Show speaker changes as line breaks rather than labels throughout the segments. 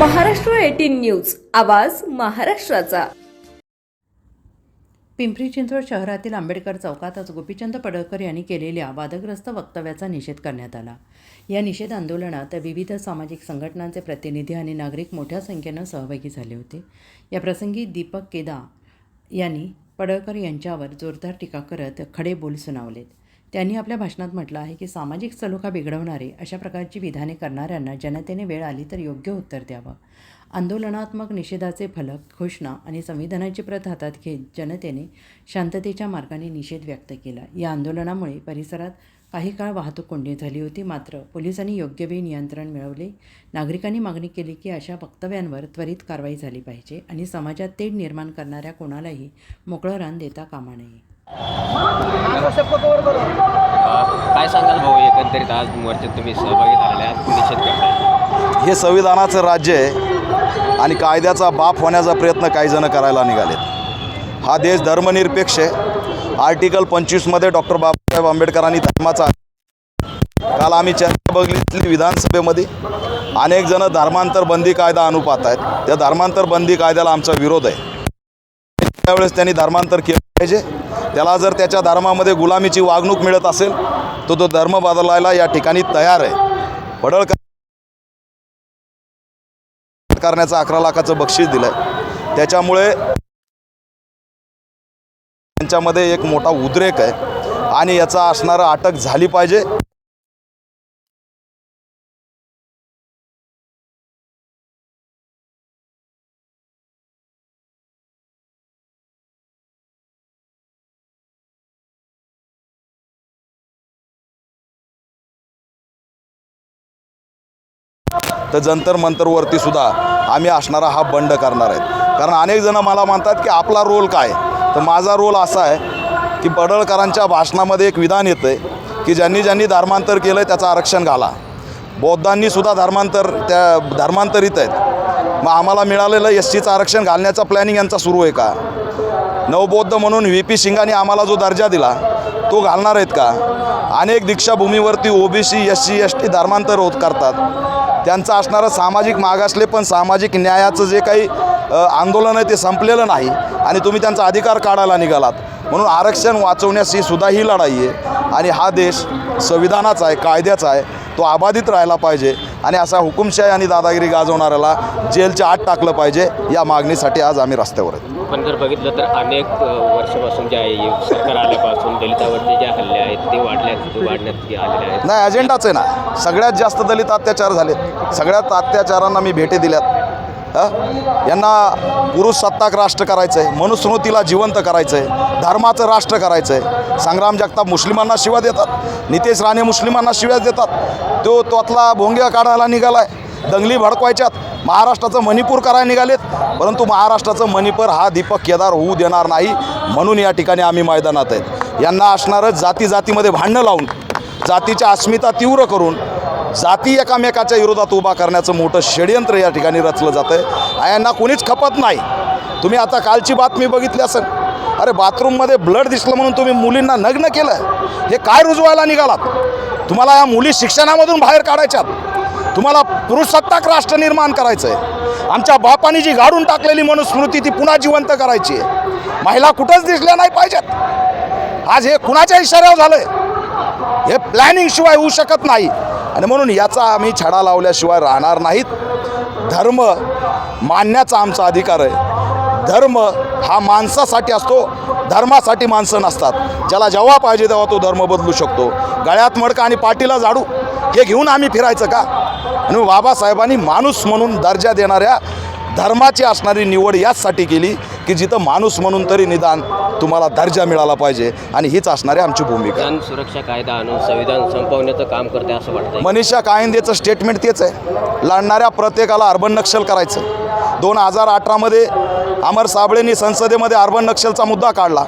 Maharashtra eighteen news. आवाज महाराष्ट्राचा.
पिंपरी चिंचवड शहरातील आंबेडकर चौकात आज गोपीचंद पडळकर यांनी केलेल्या वादग्रस्त वक्तव्याचा निषेध करण्यात आला. या निषेध आंदोलनात विविध सामाजिक संघटनांचे प्रतिनिधी आणि नागरिक मोठ्या संख्येनं सहभागी झाले होते. या प्रसंगी दीपक केदा यांनी पडळकर यांच्यावर जोरदार टीका करत खडे बोल सुनावलेत. त्यांनी आपल्या भाषणात म्हटलं आहे की सामाजिक सलोखा बिघडवणारे अशा प्रकारची विधाने करणाऱ्यांना जनतेने वेळ आली तर योग्य उत्तर द्यावं. आंदोलनात्मक निषेधाचे फलक घोषणा आणि संविधानाची प्रत हातात घेत जनतेने शांततेच्या मार्गाने निषेध व्यक्त केला. या आंदोलनामुळे परिसरात काही काळ वाहतूक कोंडी झाली होती. मात्र पोलिसांनी योग्य वेळी नियंत्रण मिळवले. नागरिकांनी मागणी केली की अशा वक्तव्यांवर त्वरित कारवाई झाली पाहिजे आणि समाजात तेढ निर्माण करणाऱ्या कोणालाही मोकळं रान देता कामा नये.
काय सांगाल भाऊ? एकंदरीत आज मोर्चात तुम्ही सहभागी झालेले आहात. निषेध करताय
हे संविधानाचं राज्य आहे आणि कायद्याचा बाप होण्याचा प्रयत्न काही जण करायला निघालेत. हा देश धर्मनिरपेक्ष आहे. आर्टिकल पंचवीसमध्ये डॉक्टर बाबासाहेब आंबेडकरांनी धर्माचा काल आम्ही चर्चा बघितली विधानसभेमध्ये. अनेक जण धर्मांतर बंदी कायदा आणू पाहत आहेत. त्या धर्मांतर बंदी कायद्याला आमचा विरोध आहे. त्यावेळेस त्यांनी धर्मांतर केलं पाहिजे. त्याला जर त्याच्या धर्मामध्ये गुलामीची वागणूक मिळत असेल तर तो धर्म बदलायला या ठिकाणी तयार आहे. पडळकर करण्याचं अकरा लाखाचं बक्षीस दिलं आहे त्याच्यामुळे त्यांच्यामध्ये एक मोठा उद्रेक आहे आणि याचा असणारं अटक झाली पाहिजे. तर जंतर मंतरवरती सुद्धा आम्ही असणारा हा बंड करणार आहेत. कारण अनेक जण मला म्हणतात की आपला रोल काय? तर माझा रोल असा आहे की पडळकरांच्या भाषणामध्ये एक विधान येतं आहे की ज्यांनी ज्यांनी धर्मांतर केलं आहे त्याचं आरक्षण घाला. बौद्धांनी सुद्धा धर्मांतर त्या धर्मांतरित आहेत. मग आम्हाला मिळालेलं एस सीचं आरक्षण घालण्याचा प्लॅनिंग यांचा सुरू आहे का? नवबौद्ध म्हणून व्ही. पी. सिंगांनी आम्हाला जो दर्जा दिला तो घालणार आहेत का? अनेक दीक्षाभूमीवरती OBC S C S T धर्मांतर होत करतात. त्यांचं असणारं सामाजिक मागासले पण सामाजिक न्यायाचं जे काही आंदोलन आहे ते संपलेलं नाही आणि तुम्ही त्यांचा अधिकार काढायला निघालात. म्हणून आरक्षण वाचवण्याची सुद्धा ही लढाई आहे. आणि हा देश संविधानाचा आहे कायद्याचा आहे तो अबाधित राहायला पाहिजे. आणि असा हुकुमशाही आणि दादागिरी गाजवणाऱ्याला जेलच्या आत टाकलं पाहिजे या मागणीसाठी आज आम्ही रस्त्यावर आहेत.
पण जर बघितलं तर अनेक वर्षापासून जे आहे सरकार आल्यापासून दलितावरचे जे हल्ले आहेत ते वाढल्यात वाढण्यात आलेले आहेत.
नाही अजेंडाच आहे ना. सगळ्यात जास्त दलित अत्याचार झालेत. सगळ्यात अत्याचारांना मी भेटी दिल्यात. हं? यांना पुरुष सत्ताक राष्ट्र करायचं आहे मनुस्मृतीला जिवंत करायचं आहे धर्माचं राष्ट्र करायचं आहे संग्राम जगताप मुस्लिमांना शिवा देतात नितेश राणे मुस्लिमांना शिव्या देतात. तो त्यातला भोंग्या काढायला निघाला आहे दंगली भडकवायच्यात. महाराष्ट्राचं मणिपूर करायला निघालेत परंतु महाराष्ट्राचं मणिपूर हा दीपक केदार होऊ देणार नाही म्हणून या ठिकाणी आम्ही मैदानात आहेत. यांना असणारं जाती जातीमध्ये भांडणं लावून जातीच्या अस्मिता तीव्र करून जाती एकामेकाच्या विरोधात उभा करण्याचं मोठं षडयंत्र या ठिकाणी रचलं जातं आहे यांना कोणीच खपत नाही. तुम्ही आता कालची बातमी बघितली असेल. अरे बाथरूममध्ये ब्लड दिसलं म्हणून तुम्ही मुलींना नग्न केलं हे काय रुजवायला निघालात? तुम्हाला या मुली शिक्षणामधून बाहेर काढायच्यात. तुम्हाला पुरुषसत्ताक राष्ट्र निर्माण करायचं आहे आमच्या बापाने जी गाडून टाकलेली मनुस्मृती ती पुन्हा जिवंत करायची आहे. महिला कुठंच दिसल्या नाही पाहिजेत. आज हे कुणाच्या इशाऱ्यावर झालं आहे हे प्लॅनिंग शिवाय होऊ शकत नाही. आणि म्हणून याचा आम्ही छडा लावल्याशिवाय राहणार नाहीत. धर्म मानण्याचा आमचा अधिकार आहे. धर्म हा माणसासाठी असतो धर्मासाठी माणसं नसतात. ज्याला जेव्हा पाहिजे तेव्हा तो धर्म बदलू शकतो. गळ्यात मडका आणि पाठीला झाडू हे घेऊन आम्ही फिरायचं का? आणि बाबासाहेबांनी माणूस म्हणून दर्जा देणाऱ्या धर्माची असणारी निवड याचसाठी केली की जिथं माणूस म्हणून तरी निदान तुम्हाला दर्जा मिळाला पाहिजे आणि हीच असणारी आमची भूमिका.
जन सुरक्षा कायदा आणून संविधान संपवण्याचं काम करते असं वाटतंय.
मनीषा कायंदेचं स्टेटमेंट तेच आहे. लढणाऱ्या प्रत्येकाला अर्बन नक्षल करायचं. दोन हजार अठरामध्ये अमर साबळेंनी संसदेमध्ये अर्बन नक्षलचा मुद्दा काढला.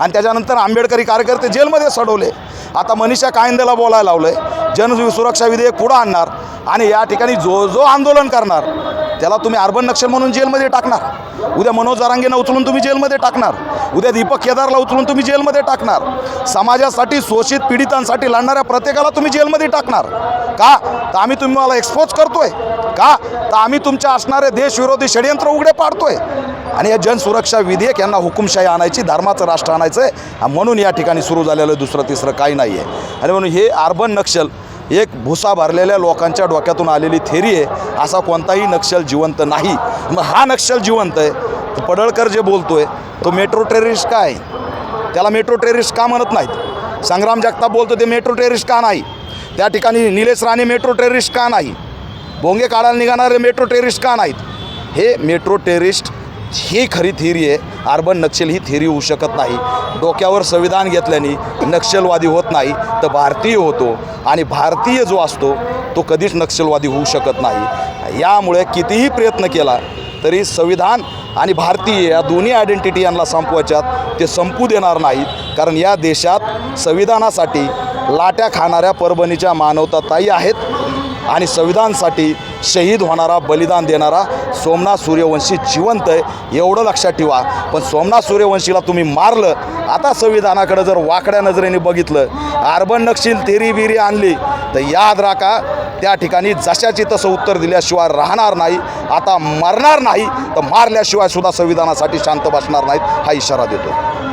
आणि त्याच्यानंतर आंबेडकरी कार्यकर्ते जेलमध्ये सडवले. आता मनीषा कायंदेला बोलायला लावलं आहे जन सुरक्षा विधेयक पुढं आणणार आणि या ठिकाणी जो जो आंदोलन करणार त्याला तुम्ही अर्बन नक्षल म्हणून जेलमध्ये टाकणार. उद्या मनोज जारांगेंना उचलून तुम्ही जेलमध्ये टाकणार. उद्या दीपक केदारला उचलून तुम्ही जेलमध्ये टाकणार. समाजासाठी शोषित पीडितांसाठी लढणाऱ्या प्रत्येकाला तुम्ही जेलमध्ये टाकणार. का? तर आम्ही तुम्हाला एक्सपोज करतोय. का? तर आम्ही तुमच्या असणारे देशविरोधी षडयंत्र उघडे पाडतोय. आणि या जनसुरक्षा विधेयक यांना हुकुमशाही आणायची धर्माचं राष्ट्र आणायचं आहे म्हणून या ठिकाणी सुरू झालेलं दुसरं तिसरं काही नाही आहे आणि म्हणून हे अर्बन नक्षल एक भुसा भरलेल्या लोकांच्या डोक्यातून आलेली थेरी आहे. असा कोणताही नक्षल जिवंत नाही. मग हा नक्षल जिवंत आहे. पडळकर जे बोलतोय तो मेट्रो टेरिस्ट काय आहे? त्याला मेट्रो टेरिस्ट का म्हणत नाहीत? संग्राम जगताप बोलतो ते मेट्रो टेररिस्ट का नाही? त्या ठिकाणी निलेश राणे मेट्रो टेररिस्ट का नाही? भोंगे काढायला निघणारे मेट्रो टेरिस्ट का नाहीत? हे मेट्रो टेरिस्ट ही खरी थिअरी आहे. अर्बन नक्षल ही थिअरी होऊ शकत नाही. डोक्यावर संविधान घेतल्याने नक्षलवादी होत नाही तर भारतीय होतो. आणि भारतीय जो असतो तो कधीच नक्षलवादी होऊ शकत नाही. यामुळे कितीही प्रयत्न केला तरी संविधान आणि भारतीय या दोन्ही आयडेंटिटी यांना संपवायच्यात ते संपू देणार नाहीत. कारण या देशात संविधानासाठी लाट्या खाणाऱ्या परभणीच्या मानवताताई आहेत आणि संविधानसाठी शहीद होणारा बलिदान देणारा सोमनाथ सूर्यवंशी जिवंत आहे एवढं लक्षात ठेवा. पण सोमनाथ सूर्यवंशीला तुम्ही मारलं आता संविधानाकडे जर वाकड्या नजरेने बघितलं अर्बन नक्षील तेरी बिरी आणली तर याद राखा त्या ठिकाणी जशाची तसं उत्तर दिल्याशिवाय राहणार नाही आता मरणार नाही तर मारल्याशिवाय सुद्धा संविधानासाठी शांत बसणार नाहीत हा इशारा देतो.